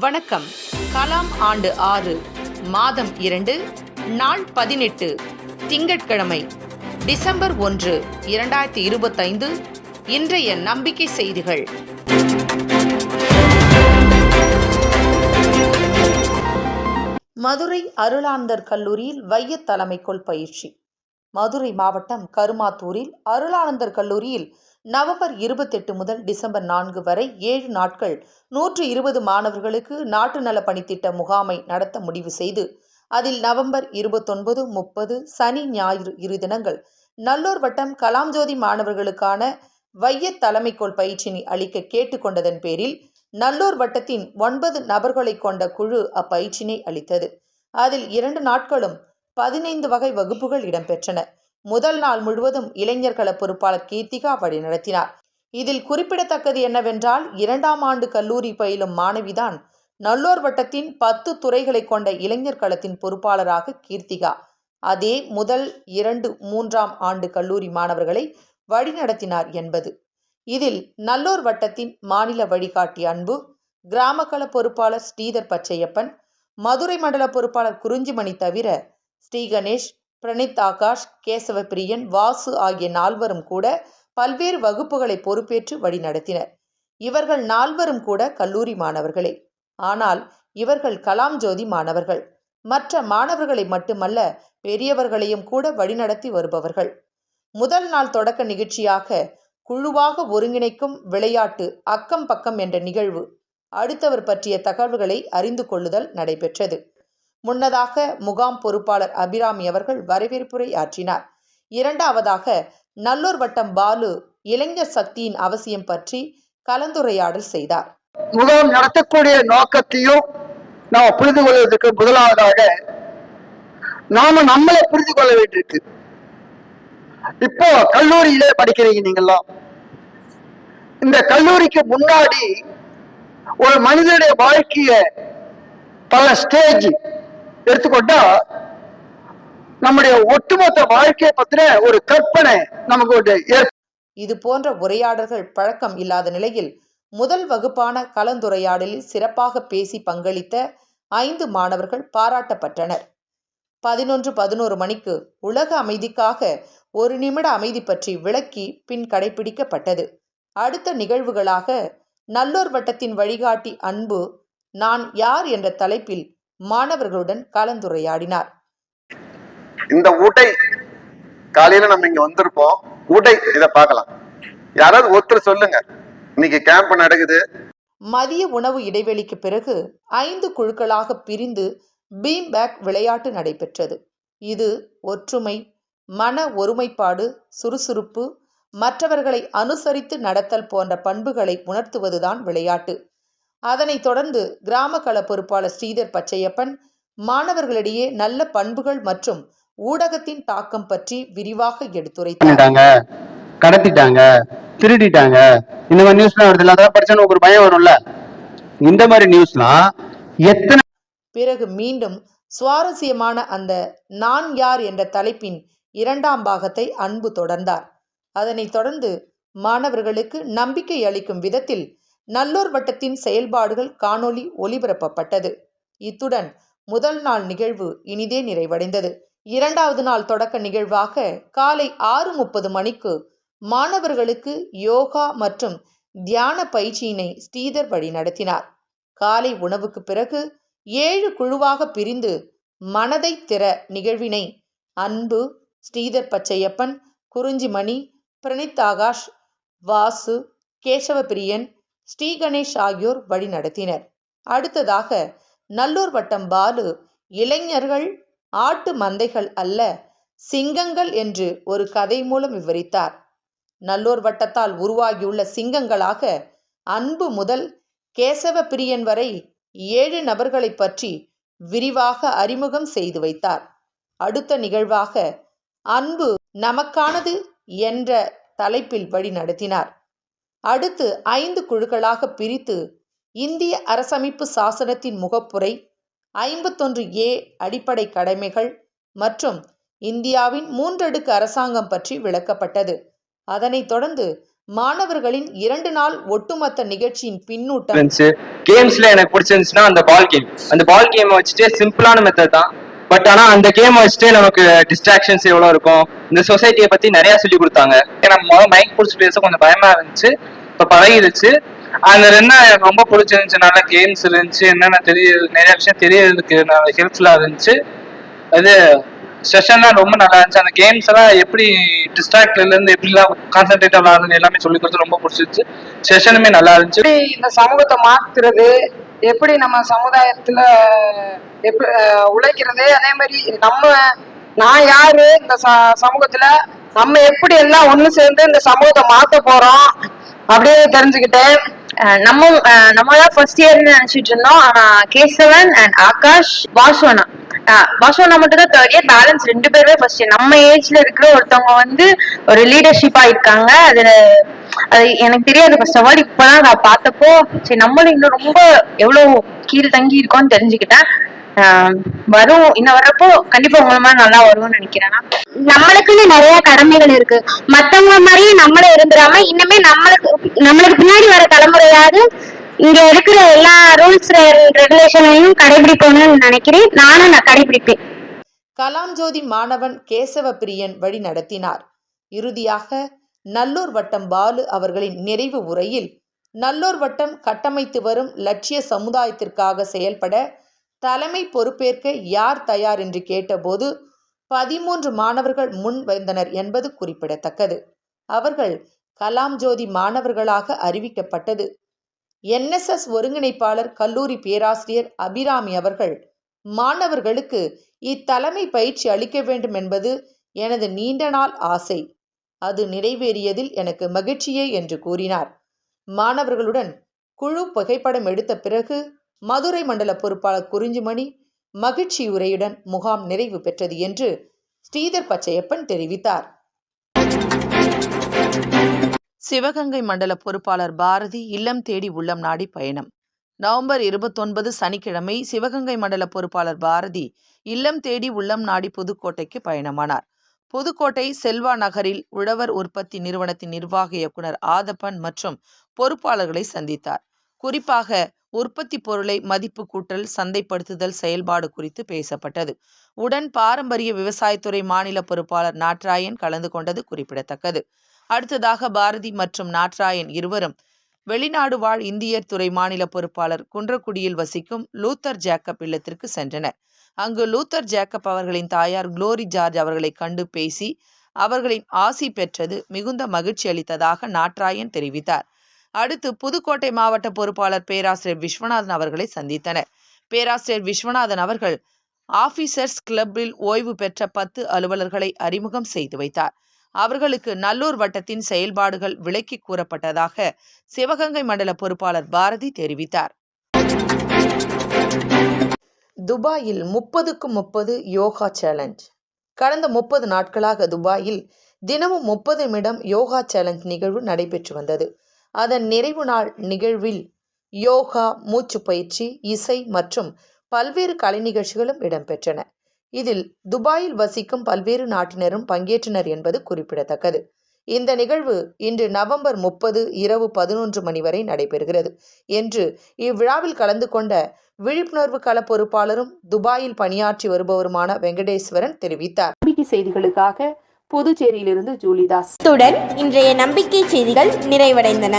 வணக்கம். கலாம் ஆண்டு ஆறு மாதம் இரண்டு நாள் பதினெட்டு திங்கட்கிழமை டிசம்பர் ஒன்று இரண்டாயிரத்தி இருபத்தைந்து இன்றைய நம்பிக்கை செய்திகள். மதுரை அருளானந்தர் கல்லூரியில் வைய தலைமைக்குள் பயிற்சி. மதுரை மாவட்டம் கருமாத்தூரில் அருளானந்தர் கல்லூரியில் நவம்பர் இருபத்தெட்டு முதல் டிசம்பர் நான்கு வரை ஏழு நாட்கள் நூற்று இருபது மாணவர்களுக்கு நாட்டு நல பணித்திட்ட முகாமை நடத்த முடிவு செய்து அதில் நவம்பர் இருபத்தொன்பது முப்பது சனி ஞாயிறு இரு தினங்கள் நல்லூர் வட்டம் கலாம்ஜோதி மாணவர்களுக்கான வைய தலைமைக்கோள் பயிற்சினை அளிக்க கேட்டுக்கொண்டதன் பேரில் நல்லூர் வட்டத்தின் ஒன்பது நபர்களை கொண்ட குழு அப்பயிற்சினை அளித்தது. அதில் இரண்டு நாட்களும் பதினைந்து வகை வகுப்புகள் இடம்பெற்றன. முதல் நாள் முழுவதும் இளைஞர்கள பொறுப்பாளர் கீர்த்திகா வழிநடத்தினார் இதில் குறிப்பிடத்தக்கது என்னவென்றால் இரண்டாம் ஆண்டு கல்லூரி பயிலும் மாணவிதான் நல்லோர் வட்டத்தின் பத்து துறைகளை கொண்ட இளைஞர் களத்தின் பொறுப்பாளராக கீர்த்திகா. அதே முதல் இரண்டு மூன்றாம் ஆண்டு கல்லூரி மாணவர்களை வழிநடத்தினார் என்பது. இதில் நல்லோர் வட்டத்தின் மாநில வழிகாட்டி அன்பு கிராமக்கள பொறுப்பாளர் ஸ்ரீதர் பச்சையப்பன் மதுரை மண்டல பொறுப்பாளர் குறிஞ்சிமணி தவிர ஸ்ரீ கணேஷ் பிரணீத் ஆகாஷ் கேசவப்பிரியன் வாசு ஆகிய நால்வரும் கூட பல்வேறு வகுப்புகளை பொறுப்பேற்று வழிநடத்தினர் இவர்கள் நால்வரும் கூட கல்லூரி மாணவர்களே. ஆனால் இவர்கள் கலாம் ஜோதி மாணவர்கள். மற்ற மாணவர்களை மட்டுமல்ல பெரியவர்களையும் கூட வழிநடத்தி வருபவர்கள். முதல் நாள் தொடக்க நிகழ்ச்சியாக குழுவாக ஒருங்கிணைக்கும் விளையாட்டு அக்கம் பக்கம் என்ற நிகழ்வு அடுத்தவர் பற்றிய தகவல்களை அறிந்து கொள்ளுதல் நடைபெற்றது. முன்னதாக முகாம் பொறுப்பாளர் அபிராமி அவர்கள் வரவேற்புரை ஆற்றினார். இரண்டாவதாக நல்லூர் வட்டம் பாலு இளைஞர் சக்தியின் அவசியம் பற்றி கலந்துரையாடல் செய்தார். முகாம் நடத்தக்கூடிய நோக்கத்தையும் நாம் புரிந்து கொள்வதற்கு முதலாவதாக நாம நம்மளை புரிந்து கொள்ள வேண்டியிருக்கு. இப்போ கல்லூரியிலே படிக்கிறீங்க நீங்கெல்லாம் இந்த கல்லூரிக்கு முன்னாடி ஒரு மனிதனுடைய வாழ்க்கைய பல ஸ்டேஜ் எடுத்துக்கொண்டா நம்முடைய ஒட்டுமொத்த வாழ்க்கையை பத்தின ஒரு கற்பனை நமக்கு ஒரு இது போன்ற உரையாடல்கள் பழக்கம் இல்லாத நிலையில் முதல் வகுப்பான கலந்துரையாடலில் சிறப்பாக பேசி பங்களித்த ஐந்து மாணவர்கள் பாராட்டப்பட்டனர். பதினொன்று பதினோரு மணிக்கு உலக அமைதிக்காக ஒரு நிமிட அமைதி பற்றி விளக்கி பின் கடைபிடிக்கப்பட்டது. அடுத்த நிகழ்வுகளாக நல்லோர் வட்டத்தின் வழிகாட்டி அன்பு நான் யார் என்ற தலைப்பில் மாணவர்களுடன் கலந்துரையாடினார். இந்த ஊட்டை காலையில நம்ம இங்க வந்திருப்போம். ஊட்டை இத பார்க்கலாம். யாராவது ஒருத்தர் சொல்லுங்க. இன்னைக்கு கேம்ப் நடக்குது. மதிய உணவு இடைவெளிக்கு பிறகு ஐந்து குழுக்களாக பிரிந்து பீம் பேக் விளையாட்டு நடைபெற்றது. இது ஒற்றுமை மன ஒருமைப்பாடு சுறுசுறுப்பு மற்றவர்களை அனுசரித்து நடத்தல் போன்ற பண்புகளை உணர்த்துவதுதான் விளையாட்டு. அதனைத் தொடர்ந்து கிராம கள பொறுப்பாளர் ஸ்ரீதர் பச்சையப்பன் மாணவர்களிடையே நல்ல பண்புகள் மற்றும் ஊடகத்தின் தாக்கம் பற்றி விரிவாக எடுத்துரைத்தார். பண்ணிட்டாங்க கடத்திட்டாங்க திருடிட்டாங்க. இந்த மாதிரி நியூஸ்லாம் வருது இல்ல அதெல்லாம் படிச்சா ஒரு பயம் வரும்ல? இந்த மாதிரி நியூஸ்லாம் எத்தனை பிறகு மீண்டும் சுவாரஸ்யமான அந்த நான் யார் என்ற தலைப்பின் இரண்டாம் பாகத்தை அன்பு தொடர்ந்தார். அதனைத் தொடர்ந்து மாணவர்களுக்கு நம்பிக்கை அளிக்கும் விதத்தில் நல்லூர் வட்டத்தின் செயல்பாடுகள் காணொளி ஒளிபரப்பப்பட்டது. இத்துடன் முதல் நாள் நிகழ்வு இனிதே நிறைவடைந்தது. இரண்டாவது நாள் தொடக்க நிகழ்வாக காலை ஆறு முப்பது மணிக்கு மாணவர்களுக்கு யோகா மற்றும் தியான பயிற்சியினை ஸ்ரீதர் வழி நடத்தினார். காலை உணவுக்கு பிறகு ஏழு குழுவாக பிரிந்து மனதை திற நிகழ்வினை அன்பு ஸ்ரீதர் பச்சையப்பன் குறிஞ்சிமணி பிரணீத் ஆகாஷ் வாசு கேசவபிரியன் ஸ்ரீகணேஷ் ஆகியோர் வழிநடத்தினர். அடுத்ததாக நல்லூர் வட்டம் பாலு இளைஞர்கள் ஆட்டு மந்தைகள் அல்ல சிங்கங்கள் என்று ஒரு கதை மூலம் விவரித்தார். நல்லூர் வட்டத்தால் உருவாகியுள்ள சிங்கங்களாக அன்பு முதல் கேசவ பிரியன் வரை ஏழு நபர்களை பற்றி விரிவாக அறிமுகம் செய்து வைத்தார். அடுத்த நிகழ்வாக அன்பு நமக்கானது என்ற தலைப்பில் வழி நடத்தினார் அடுத்து ஐந்து குழுக்களாக பிரித்து இந்திய அரசமைப்பு சாசனத்தின் முகப்புரை ஐம்பத்தொன்று ஏ அடிப்படை கடமைகள் மற்றும் இந்தியாவின் மூன்றடுக்கு அரசாங்கம் பற்றி விளக்கப்பட்டது. அதனைத் தொடர்ந்து மாணவர்களின் இரண்டு நாள் ஒட்டுமொத்த நிகழ்ச்சியின் பின்னூட்டம். கேம்ஸ்ல எனக்கு பிடிச்சிருந்துச்சுன்னா அந்த பால் கேம் அந்த பால் கேமை வச்சுட்டு சிம்பிளான மெத்தட் தான். பட் ஆனா அந்த கேம் வச்சுட்டு நமக்கு டிஸ்ட்ராக்ஷன்ஸ் எவ்வளவு இருக்கும்? இந்த சொசைட்டியை பத்தி நிறைய சொல்லி கொடுத்தாங்க. ஏன்னா முதல் மைக் பிடிச்சி பேச கொஞ்சம் பயமா இருந்துச்சு. இப்ப பழகிருச்சு. அதுல என்ன எனக்கு ரொம்ப பிடிச்சிருந்துச்சு. நல்ல கேம்ஸ் இருந்துச்சு. என்னென்ன தெரிய நிறைய விஷயம் தெரியறதுக்கு ஹெல்ப்ஃபுல்லா இருந்துச்சு. அது செஷன்லாம் ரொம்ப நல்லா இருந்துச்சு. அந்த கேம்ஸ் எல்லாம் எப்படி டிஸ்ட்ராக்ட்ல இருந்து எப்படிலாம் கான்சென்ட்ரேட் விளாடுறது எல்லாமே சொல்லி கொடுத்து ரொம்ப பிடிச்சிருச்சு செஷனுமே நல்லா இருந்துச்சு. இந்த சமூகத்தை மாத்துறது எப்படி நம்ம சமுதாயத்துல எப்படி உழைக்கிறது? அதே மாதிரி நம்ம நான் யாரு? இந்த ச- சமூகத்துல நம்ம எப்படி எல்லாம் ஒண்ணு சேர்ந்து இந்த சமூகத்தை மாத்த போறோம்? அப்படியே தெரிஞ்சுக்கிட்டேன் நம்ம நம்ம தான் ஃபர்ஸ்ட் இயர்னு நினைச்சிட்டு இருந்தோம். ஆனா கேசவன் அண்ட் ஆகாஷ் வாசுவனா அஹ் வாசுவனா மட்டும் தான் தேர்ட் இயர் பேலன்ஸ் ரெண்டு பேருமே ஃபர்ஸ்ட் இயர் நம்ம ஏஜ்ல இருக்கிற ஒருத்தவங்க வந்து ஒரு லீடர்ஷிப்பா இருக்காங்க. அதுல அது எனக்கு தெரியாது. ஃபர்ஸ்ட் ஆஃப் ஆல் இப்பதான் நான் பார்த்தப்போ சரி நம்மளும் இன்னும் ரொம்ப எவ்வளவு கீழ் தங்கி இருக்கோம்னு தெரிஞ்சுக்கிட்டேன். வரும். இன்னும் வர்றப்போ கண்டிப்பா மாதிரி நல்லா வரும்னு நினைக்கிறேன் நான். நம்மளுக்குன்னு நிறைய கடமைகள் இருக்கு. மத்தவங்க மாதிரியே நம்மளும் இருந்துடாம இன்னுமே நம்மளுக்கு நம்மளுக்கு பின்னாடி வர தலைமுறையாவது இங்க இருக்கிற எல்லா ரூல்ஸ் ரெகுலேஷனையும் கடைபிடிக்கணும்னு நினைக்கிறேன். நானும் நான் கடைபிடிப்பேன். கலாம் ஜோதி மாணவன் கேசவ பிரியன் வழி நடத்தினார் இறுதியாக நல்லூர் வட்டம் பாலு அவர்களின் நிறைவு உரையில் நல்லூர் வட்டம் கட்டமைத்து வரும் லட்சிய சமுதாயத்திற்காக செயல்பட தலைமை பொறுப்பேற்க யார் தயார் என்று கேட்டபோது பதிமூன்று மாணவர்கள் முன் வந்தனர் என்பது குறிப்பிடத்தக்கது. அவர்கள் கலாம் ஜோதி மாணவர்களாக அறிவிக்கப்பட்டது. என்எஸ்எஸ் ஒருங்கிணைப்பாளர் கல்லூரி பேராசிரியர் அபிராமி அவர்கள் மாணவர்களுக்கு இத்தலைமை பயிற்சி அளிக்க வேண்டும் என்பது எனது நீண்ட நாள் ஆசை. அது நிறைவேறியதில் எனக்கு மகிழ்ச்சியே என்று கூறினார். மாணவர்களுடன் குழு புகைப்படம் எடுத்த பிறகு மதுரை மண்டல பொறுப்பாளர் குறிஞ்சிமணி மகிழ்ச்சி உரையுடன் முகாம் நிறைவு பெற்றது என்று ஸ்ரீதர் பச்சையப்பன் தெரிவித்தார். சிவகங்கை மண்டல பொறுப்பாளர் பாரதி இல்லம் தேடி உள்ளம் நாடி பயணம். நவம்பர் இருபத்தொன்பது சனிக்கிழமை சிவகங்கை மண்டல பொறுப்பாளர் பாரதி இல்லம் தேடி உள்ளம் நாடி புதுக்கோட்டைக்கு பயணமானார். புதுக்கோட்டை செல்வா நகரில் உழவர் உற்பத்தி நிறுவனத்தின் நிர்வாக இயக்குனர் ஆதப்பன் மற்றும் பொறுப்பாளர்களை சந்தித்தார். குறிப்பாக உற்பத்தி பொருளை மதிப்பு கூட்டல் சந்தைப்படுத்துதல் செயல்பாடு குறித்து பேசப்பட்டது. உடன் பாரம்பரிய விவசாயத்துறை மாநில பொறுப்பாளர் நாட்ராயன் கலந்து கொண்டது குறிப்பிடத்தக்கது. அடுத்ததாக பாரதி மற்றும் நாட்ராயன் இருவரும் வெளிநாடு வாழ் இந்தியர் துறை மாநில பொறுப்பாளர் குன்றக்குடியில் வசிக்கும் லூத்தர் ஜேக்கப் இல்லத்திற்கு சென்றனர். அங்கு லூத்தர் ஜேக்கப் அவர்களின் தாயார் குளோரி ஜார்ஜ் அவர்களை கண்டு பேசி அவர்களின் ஆசி பெற்றது மிகுந்த மகிழ்ச்சி அளித்ததாக நாட்ராயன் தெரிவித்தார். அடுத்து புதுக்கோட்டை மாவட்ட பொறுப்பாளர் பேராசிரியர் விஸ்வநாதன் அவர்களை சந்தித்தனர். பேராசிரியர் விஸ்வநாதன் அவர்கள் ஆபீசர்ஸ் கிளப்பில் ஓய்வு பெற்ற பத்து அலுவலர்களை அறிமுகம் செய்து வைத்தார். அவர்களுக்கு நல்லூர் வட்டத்தின் செயல்பாடுகள் விளக்கி கூறப்பட்டதாக சிவகங்கை மண்டல பொறுப்பாளர் பாரதி தெரிவித்தார். துபாயில் முப்பதுக்கு முப்பது யோகா சேலஞ்ச். கடந்த முப்பது நாட்களாக துபாயில் தினமும் முப்பது நிமிடம் யோகா சேலஞ்ச் நிகழ்வு நடைபெற்று வந்தது. அதன் நிறைவு நாள் நிகழ்வில் யோகா மூச்சு பயிற்சி இசை மற்றும் பல்வேறு கலை நிகழ்ச்சிகளும் இடம்பெற்றன. இதில் துபாயில் வசிக்கும் பல்வேறு நாட்டினரும் பங்கேற்றனர் என்பது குறிப்பிடத்தக்கது. இந்த நிகழ்வு இன்று நவம்பர் முப்பது இரவு பதினொன்று மணி வரை நடைபெறுகிறது. என்று இவ்விழாவில் கலந்து கொண்ட விழிப்புணர்வு கள பொறுப்பாளரும் துபாயில் பணியாற்றி வருபவருமான வெங்கடேஸ்வரன் தெரிவித்தார். நம்பிக்கை செய்திகளுக்காக புதுச்சேரியிலிருந்து ஜூலிதாஸ். இத்துடன் இன்றைய நம்பிக்கை செய்திகள் நிறைவடைந்தன.